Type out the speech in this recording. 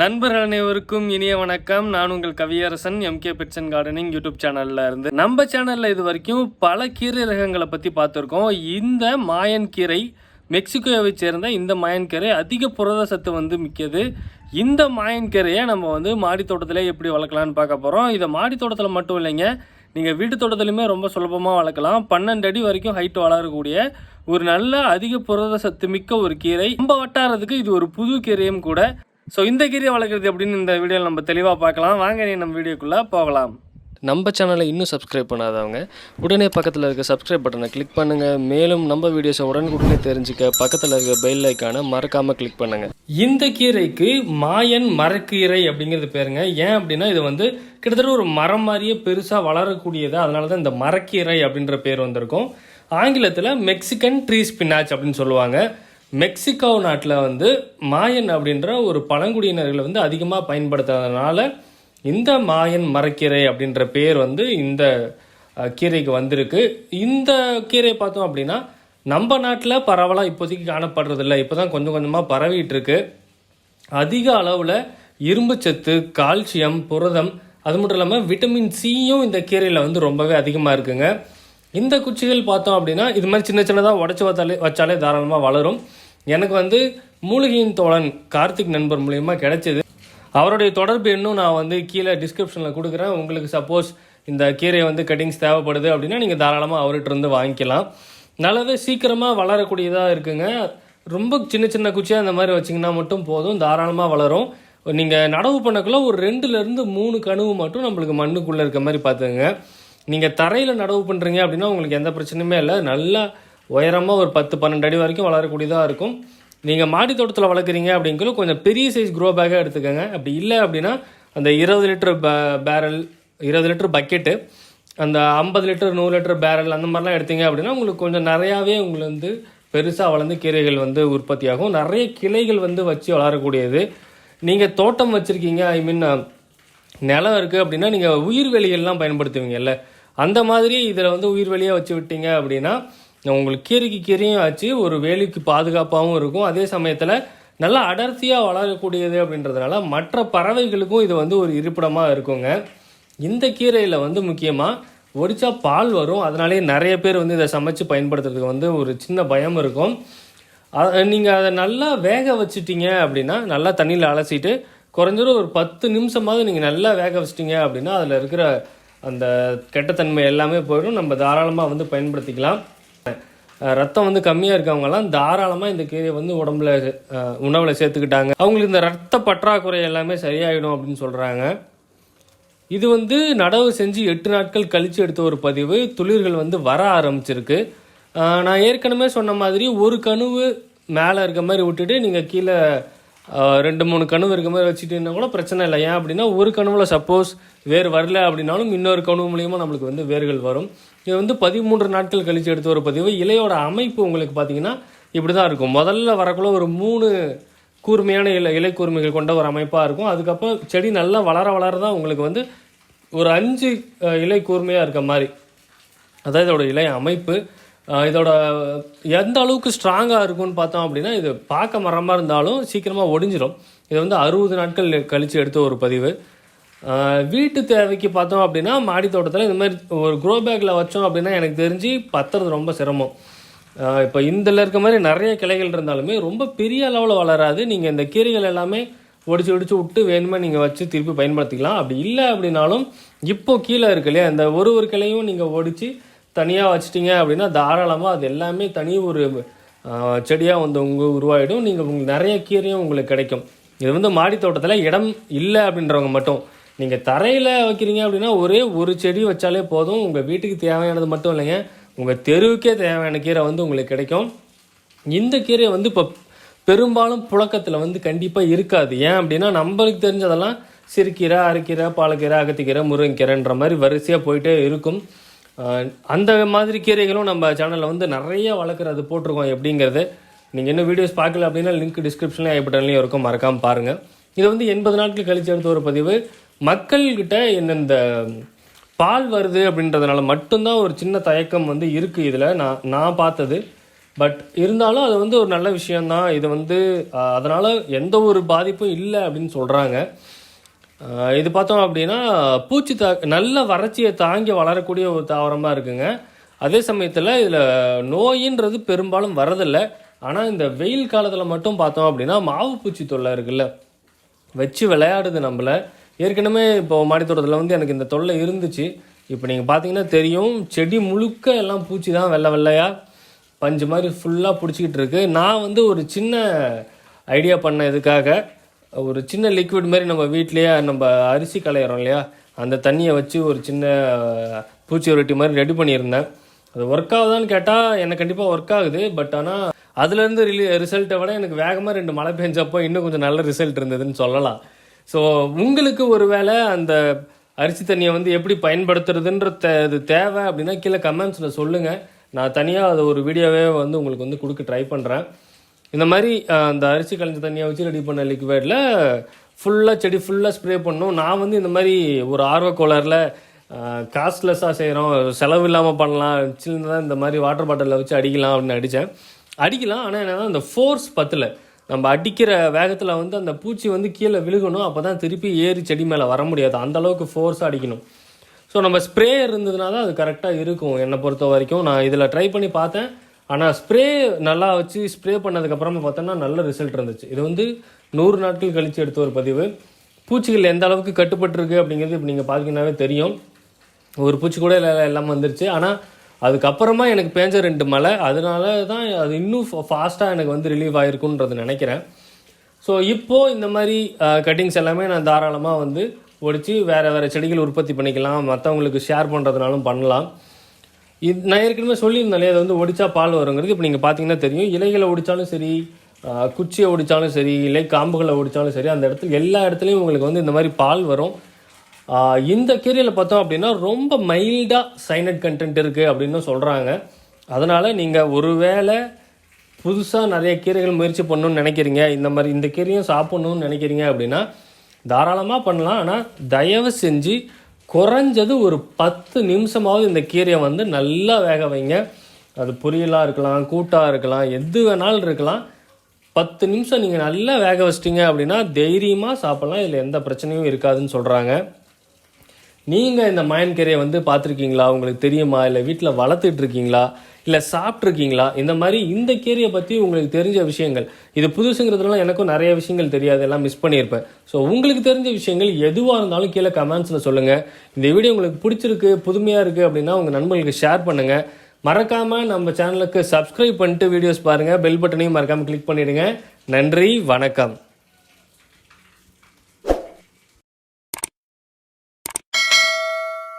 நண்பர்கள் அனைவருக்கும் இனிய வணக்கம். நான் உங்கள் Kaviyarasan MK pets and gardening YouTube சேனல்ல இருந்து. நம்ம சேனல்ல இது வரைக்கும் பல கீரை ரகங்களை பத்தி பார்த்துருக்கோம். இந்த மாயன் கீரை மெக்சிகோவை சேர்ந்த இந்த மாயன் கீரை அதிக புரத சத்து வந்து மிக்கது. இந்த மாயன் கீரையை நம்ம வந்து மாடி தோட்டத்திலே எப்படி வளர்க்கலாம்னு பார்க்க போகிறோம் இதை மாடி தோட்டத்தில் மட்டும் இல்லைங்க நீங்கள் வீட்டு தோட்டத்துலையுமே ரொம்ப சுலபமாக வளர்க்கலாம். பன்னெண்டு அடி வரைக்கும் ஹைட் வளரக்கூடிய ஒரு நல்ல அதிக புரத சத்து மிக்க ஒரு கீரை. நம்ம வட்டாரத்துக்கு இது ஒரு புது கீரையும் கூட. ஸோ இந்த கீரையை வளர்க்குறது எப்படின்னு இந்த வீடியோவில் நம்ம தெளிவாக பார்க்கலாம். வாங்க நீ நம்ம வீடியோக்குள்ளே போகலாம். நம்ம சேனலை இன்னும் சப்ஸ்கிரைப் பண்ணாதவங்க உடனே பக்கத்தில் இருக்க சப்ஸ்கிரைப் பட்டனை கிளிக் பண்ணுங்கள் மேலும் நம்ம வீடியோஸை உடனுக்குடனே தெரிஞ்சுக்க பக்கத்தில் இருக்க பெல் ஐக்கானை மறக்காமல் கிளிக் பண்ணுங்கள் இந்த கீரைக்கு மாயன் மரக்கீரை அப்படிங்கிறது பேருங்க. ஏன் அப்படின்னா இது வந்து கிட்டத்தட்ட ஒரு மரம் மாதிரியே பெருசாக வளரக்கூடியது அதனால தான் இந்த மரக்கீரை அப்படின்ற பேர் வந்திருக்கும். ஆங்கிலத்தில் மெக்சிகன் ட்ரீ ஸ்பினாச் அப்படின்னு சொல்லுவாங்க. மெக்சிகோ நாட்டில் வந்து மாயன் அப்படின்ற ஒரு பழங்குடியினர்களை வந்து அதிகமாக பயன்படுத்துறதுனால இந்த மாயன் மரக்கீரை அப்படின்ற பேர் வந்து இந்த கீரைக்கு வந்திருக்கு. இந்த கீரை பார்த்தோம் அப்படின்னா நம்ம நாட்டில் பரவலாக இப்போதைக்கு காணப்படுறதில்ல. இப்போ தான் கொஞ்சம் கொஞ்சமாக பரவிட்டு இருக்கு அதிக அளவில் இரும்புச்சத்து கால்சியம் புரதம் அது மட்டும் இல்லாமல் விட்டமின் சியும் இந்த கீரையில் வந்து ரொம்பவே அதிகமாக இருக்குங்க. இந்த குச்சிகள் பார்த்தோம் அப்படின்னா இது மாதிரி சின்ன சின்னதாக உடச்சி வச்சாலே வச்சாலே தாராளமாக வளரும். எனக்கு வந்து மூலிகையின் தோழன் கார்த்திக் நண்பர் மூலயமா கிடைச்சது. அவருடைய தொடர்பு எண்ணும் நான் வந்து கீழே டிஸ்கிரிப்ஷனில் கொடுக்குறேன். உங்களுக்கு சப்போஸ் இந்த கீரை வந்து கட்டிங்ஸ் தேவைப்படுது அப்படின்னா நீங்கள் தாராளமாக அவர்கிட்ட இருந்து வாங்கிக்கலாம். நல்லாவே சீக்கிரமாக வளரக்கூடியதாக இருக்குங்க. ரொம்ப சின்ன சின்ன குச்சியாக அந்த மாதிரி வச்சிங்கன்னா மட்டும் போதும். தாராளமாக வளரும். நீங்கள் நடவு பண்ணக்குள்ள ஒரு ரெண்டுலேருந்து மூணு கனவு மட்டும் நம்மளுக்கு மண்ணுக்குள்ளே இருக்க மாதிரி பார்த்துங்க நீங்கள் தரையில் நடவு பண்ணுறீங்க அப்படின்னா உங்களுக்கு எந்த பிரச்சனையுமே இல்லை. நல்லா உயரமாக ஒரு பத்து பன்னெண்டு அடி வரைக்கும் வளரக்கூடியதாக இருக்கும். நீங்கள் மாடி தோட்டத்தில் வளர்க்குறீங்க அப்படிங்கிற கொஞ்சம் பெரிய சைஸ் க்ரோ பேக்காக எடுத்துக்கோங்க. அப்படி இல்லை அப்படின்னா அந்த இருபது லிட்டர் பேரல் இருபது லிட்டர் பக்கெட்டு அந்த ஐம்பது லிட்டர் நூறு லிட்டர் பேரல் அந்த மாதிரிலாம் எடுத்தீங்க அப்படின்னா உங்களுக்கு கொஞ்சம் நிறையாவே உங்களுக்கு வந்து பெருசாக வளர்ந்து கீரைகள் வந்து உற்பத்தி ஆகும் நிறைய கிளைகள் வந்து வச்சு வளரக்கூடியது. நீங்கள் தோட்டம் வச்சுருக்கீங்க ஐ மீன் நிலம் இருக்குது அப்படின்னா நீங்கள் உயிர்வெளிகள்லாம் பயன்படுத்துவீங்கல்ல. அந்த மாதிரி இதில் வந்து உயிர்வெளியாக வச்சு விட்டீங்க அப்படின்னா உங்களுக்கு கீரைக்கு கீரையும் ஆச்சு ஒரு வேலிக்கு பாதுகாப்பாகவும் இருக்கும். அதே சமயத்தில் நல்லா அடர்த்தியாக வளரக்கூடியது அப்படின்றதுனால மற்ற பறவைகளுக்கும் இது வந்து ஒரு இருப்பிடமாக இருக்குங்க. இந்த கீரையில் வந்து முக்கியமாக ஒடிச்சா பால் வரும். அதனாலேயே நிறைய பேர் வந்து இதை சமைச்சு பயன்படுத்துறதுக்கு வந்து ஒரு சின்ன பயம் இருக்கும். நீங்கள் அதை நல்லா வேக வச்சுட்டீங்க அப்படின்னா நல்லா தண்ணியில் அலசிட்டு குறைஞ்சது ஒரு பத்து நிமிஷமாவது நீங்கள் நல்லா வேக வச்சிட்டீங்க அப்படின்னா அதில் இருக்கிற அந்த கெட்டத்தன்மை எல்லாமே போயிடும். நம்ம தாராளமாக வந்து பயன்படுத்திக்கலாம். ரத்தம் வந்து கம்மியாக இருக்கவங்கலாம் தாராளமாக இந்த கீரையை வந்து உடம்புல உணவில் சேர்த்துக்கிட்டாங்க. அவங்களுக்கு இந்த ரத்த பற்றாக்குறை எல்லாமே சரியாயிடும் அப்படின்னு சொல்கிறாங்க இது வந்து நடவு செஞ்சு எட்டு நாட்கள் கழித்து எடுத்த ஒரு பதிவு. துளிர்கள் வந்து வர ஆரம்பிச்சிருக்கு. நான் ஏற்கனவே சொன்ன மாதிரி ஒரு கனவு மேலே இருக்க மாதிரி விட்டுட்டு நீங்கள் கீழே ரெண்டு மூணு கனவு இருக்க மாதிரி வச்சுட்டீங்கன்னா கூட பிரச்சனை இல்லை. ஏன் அப்படின்னா ஒரு கனவுல சப்போஸ் வேர் வரல அப்படின்னாலும் இன்னொரு கனவு மூலியமாக நம்மளுக்கு வந்து வேர்கள் வரும். இது வந்து பதிமூன்று நாட்கள் கழித்து எடுத்த ஒரு பதிவு. இலையோட அமைப்பு உங்களுக்கு பார்த்தீங்கன்னா இப்படி தான் இருக்கும். முதல்ல வரக்குள்ள ஒரு மூணு கூர்மையான இலை இலை கூர்மைகள் கொண்ட ஒரு அமைப்பாக இருக்கும். அதுக்கப்புறம் செடி நல்லா வளர வளர தான் உங்களுக்கு வந்து ஒரு அஞ்சு இலை கூர்மையாக இருக்க மாதிரி. அதாவது இதோட இலை அமைப்பு. இதோட எந்த அளவுக்கு ஸ்ட்ராங்காக இருக்கும்னு பார்த்தோம் அப்படின்னா இது பார்க்க மரமாக இருந்தாலும் சீக்கிரமாக ஒடிஞ்சிடும் இது வந்து அறுபது நாட்கள் கழித்து எடுத்த ஒரு பதிவு. வீட்டு தேவைக்கு பார்த்தோம் அப்படின்னா மாடி தோட்டத்தில் இந்த மாதிரி ஒரு க்ரோ பேக்கில் வச்சோம் அப்படின்னா எனக்கு தெரிஞ்சு பத்துறது ரொம்ப சிரமம். இப்போ இதில் இருக்க மாதிரி நிறைய கிளைகள் இருந்தாலுமே ரொம்ப பெரிய அளவில் வளராது. நீங்கள் இந்த கீரைகள் எல்லாமே ஒடிச்சு ஒடிச்சு விட்டு வேணுமே நீங்கள் வச்சு திருப்பி பயன்படுத்திக்கலாம். அப்படி இல்லை அப்படின்னாலும் இப்போ கீழே இருக்கு இல்லையா இந்த ஒரு ஒரு கிளையும் நீங்கள் ஒடிச்சு தனியாக வச்சிட்டிங்க அப்படின்னா தாராளமாக அது எல்லாமே தனி ஒரு செடியாக வந்து உங்கள் உருவாகிடும் நீங்கள் உங்களுக்கு நிறைய கீரையும் உங்களுக்கு கிடைக்கும். இது வந்து மாடி தோட்டத்தில் இடம் இல்லை அப்படின்றவங்க மட்டும். நீங்கள் தரையில் வைக்கிறீங்க அப்படின்னா ஒரே ஒரு செடி வச்சாலே போதும். உங்கள் வீட்டுக்கு தேவையானது மட்டும் இல்லைங்க. உங்கள் தெருவுக்கே தேவையான கீரை வந்து உங்களுக்கு கிடைக்கும். இந்த கீரை வந்து இப்போ பெரும்பாலும் புழக்கத்தில் வந்து கண்டிப்பாக இருக்காது. ஏன் அப்படின்னா நம்மளுக்கு தெரிஞ்சதெல்லாம் சிறுகீரை அரைக்கீரை பாலக்கீரை அகத்திக்கீரை முருங்கைக்கீரைன்ற மாதிரி வரிசையாக போயிட்டே இருக்கும். அந்த மாதிரி கீரைகளும் நம்ம சேனலில் வந்து நிறைய வளர்க்குறது போட்டிருக்கோம். எப்படிங்கிறது நீங்கள் இன்னும் வீடியோஸ் பார்க்கல அப்படின்னா லிங்க் டிஸ்கிரிப்ஷன்லேயும் ஐ இருக்கும். மறக்காமல் பாருங்கள் இது வந்து எண்பது நாட்கள் கழித்து எடுத்த ஒரு பதிவு. மக்கள்கிட்ட என்ன இந்த பால் வருது அப்படின்றதுனால மட்டும்தான் ஒரு சின்ன தயக்கம் வந்து இருக்குது இதில். நான் நான் பார்த்தது. பட் இருந்தாலும் அது வந்து ஒரு நல்ல விஷயந்தான் இது வந்து அதனால் எந்த ஒரு பாதிப்பும் இல்லை அப்படின்னு சொல்கிறாங்க இது பார்த்தோம் அப்படின்னா பூச்சி தா நல்ல வறட்சியை தாங்கி வளரக்கூடிய ஒரு தாவரமாக இருக்குங்க. அதே சமயத்தில் இதில் நோயின்றது பெரும்பாலும் வரதில்லை ஆனால் இந்த வெயில் காலத்தில் மட்டும் பார்த்தோம் அப்படின்னா மாவு பூச்சி தொல்லை இருக்குல்ல. வச்சு விளையாடுது நம்மளை. ஏற்கனவே இப்போ மாடித்தோட்டத்தில் வந்து எனக்கு இந்த தொல்லை இருந்துச்சு. இப்போ நீங்கள் பார்த்தீங்கன்னா தெரியும் செடி முழுக்க எல்லாம் பூச்சி தான் வெள்ளை வெள்ளையாக பஞ்சு மாதிரி ஃபுல்லாக பிடிச்சிக்கிட்டு இருக்கு. நான் வந்து ஒரு சின்ன ஐடியா பண்ண இதுக்காக. ஒரு சின்ன லிக்விட் மாதிரி நம்ம வீட்லேயே நம்ம அரிசி களையிறோம் இல்லையா? அந்த தண்ணியை வச்சு ஒரு சின்ன பூச்சி ரொட்டி மாதிரி ரெடி பண்ணியிருந்தேன். அது ஒர்க் ஆகுதான்னு கேட்டால் எனக்கு கண்டிப்பாக ஒர்க் ஆகுது. பட் ஆனால் அதுலேருந்து ரிலி ரிசல்ட்டை விட எனக்கு வேகமாக ரெண்டு மழை பெஞ்சப்போ இன்னும் கொஞ்சம் நல்ல ரிசல்ட் இருந்ததுன்னு சொல்லலாம். ஸோ உங்களுக்கு ஒரு வேளை அந்த அரிசி தண்ணியை வந்து எப்படி பயன்படுத்துறதுன்ற தே இது தேவை அப்படின்னா கீழே கமெண்ட்ஸில் சொல்லுங்கள் நான் தனியாக அது ஒரு வீடியோவே வந்து உங்களுக்கு வந்து கொடுக்க ட்ரை பண்ணுறேன் இந்த மாதிரி அந்த அரிசி கலைஞ்ச தண்ணியை வச்சு ரெடி பண்ண லிக்விடில் ஃபுல்லாக செடி ஃபுல்லாக ஸ்ப்ரே பண்ணணும் நான் வந்து இந்த மாதிரி ஒரு ஆர்வ கோளாறில் காஸ்ட்லெஸ்ஸாக செய்கிறோம் செலவு இல்லாமல் பண்ணலாம். சின்னதாக இந்த மாதிரி வாட்டர் பாட்டிலில் வச்சு அடிக்கலாம் அப்படின்னு அடித்தேன் அடிக்கலாம். ஆனால் என்னன்னா அந்த ஃபோர்ஸ் பத்தில். நம்ம அடிக்கிற வேகத்தில் வந்து அந்த பூச்சி வந்து கீழே விழுகணும். அப்போ தான் திருப்பி ஏறி செடி மேலே வர முடியாது. அந்த அளவுக்கு ஃபோர்ஸாக அடிக்கணும். ஸோ நம்ம ஸ்ப்ரே இருந்ததுனால தான் அது கரெக்டாக இருக்கும். என்னை பொறுத்த வரைக்கும் நான் இதில் ட்ரை பண்ணி பார்த்தேன். ஆனால் ஸ்ப்ரே நல்லா வச்சு ஸ்ப்ரே பண்ணதுக்கப்புறமா பார்த்தோன்னா நல்ல ரிசல்ட் இருந்துச்சு. இது வந்து நூறு நாட்கள் கழித்து எடுத்த ஒரு பதிவு. பூச்சிகள் எந்த அளவுக்கு கட்டுப்பட்டிருக்கு அப்படிங்கிறது இப்போ நீங்கள் பார்த்தீங்கன்னாவே தெரியும். ஒரு பூச்சி கூட இல்லை எல்லாம் வந்துருச்சு. ஆனால் அதுக்கப்புறமா எனக்கு பேஞ்ச ரெண்டு மழை அதனால தான் அது இன்னும் ஃபாஸ்ட்டாக எனக்கு வந்து ரிலீவ் ஆகிருக்குன்றது நினைக்கிறேன். ஸோ இப்போது இந்த மாதிரி கட்டிங்ஸ் எல்லாமே நான் தாராளமாக வந்து ஒடிச்சு வேறு வேறு செடிகள் உற்பத்தி பண்ணிக்கலாம். மற்றவங்களுக்கு ஷேர் பண்ணுறதுனாலும் பண்ணலாம். இது நான் ஏற்கனவே சொல்லியிருந்தாலே அதை அது வந்து ஒடிச்சா பால் வருங்கிறது. இப்போ நீங்கள் பார்த்தீங்கன்னா தெரியும். இலைகளை ஒடிச்சாலும் சரி குச்சியை ஒடிச்சாலும் சரி இல்லை காம்புகளை ஒடிச்சாலும் சரி அந்த இடத்துல எல்லா இடத்துலையும் உங்களுக்கு வந்து இந்த மாதிரி பால் வரும். இந்த கீரையில் பார்த்தோம் அப்படின்னா ரொம்ப மைல்டாக சைனட் கண்டென்ட் இருக்குது அப்படின்னு சொல்கிறாங்க அதனால் நீங்கள் ஒருவேளை புதுசாக நிறைய கீரைகள் முயற்சி பண்ணணும்னு நினைக்கிறீங்க இந்த மாதிரி இந்த கீரையும் சாப்பிட்ணுன்னு நினைக்கிறீங்க அப்படின்னா தாராளமாக பண்ணலாம். ஆனால் தயவு செஞ்சு குறைஞ்சது ஒரு பத்து நிமிஷமாவது இந்த கீரையை வந்து நல்லா வேக வைங்க. அது பொரியலாக இருக்கலாம் கூட்டாக இருக்கலாம் எது வேணாலும் இருக்கலாம். பத்து நிமிஷம் நீங்கள் நல்லா வேக வச்சிட்டிங்க அப்படின்னா தைரியமாக சாப்பிட்லாம். இதில் எந்த பிரச்சனையும் இருக்காதுன்னு சொல்கிறாங்க நீங்கள் இந்த மயன் கீரையை வந்து பார்த்துருக்கீங்களா? உங்களுக்கு தெரியுமா? இல்லை வீட்டில் வளர்த்துட்ருக்கீங்களா இருக்கீங்களா? இல்லை சாப்பிட்ருக்கீங்களா இந்த மாதிரி இந்த கேரியை பற்றி உங்களுக்கு தெரிஞ்ச விஷயங்கள். இது புதுசுங்கிறதுனால எனக்கும் நிறைய விஷயங்கள் தெரியாது எல்லாம் மிஸ் பண்ணியிருப்பேன். ஸோ உங்களுக்கு தெரிஞ்ச விஷயங்கள் எதுவாக இருந்தாலும் கீழே கமெண்ட்ஸில் சொல்லுங்கள் இந்த வீடியோ உங்களுக்கு பிடிச்சிருக்கு புதுமையாக இருக்குது அப்படின்னா உங்கள் நண்பர்களுக்கு ஷேர் பண்ணுங்கள் மறக்காமல் நம்ம சேனலுக்கு சப்ஸ்கிரைப் பண்ணிட்டு வீடியோஸ் பாருங்கள் பெல் பட்டனையும் மறக்காமல் கிளிக் பண்ணிவிடுங்க நன்றி வணக்கம்.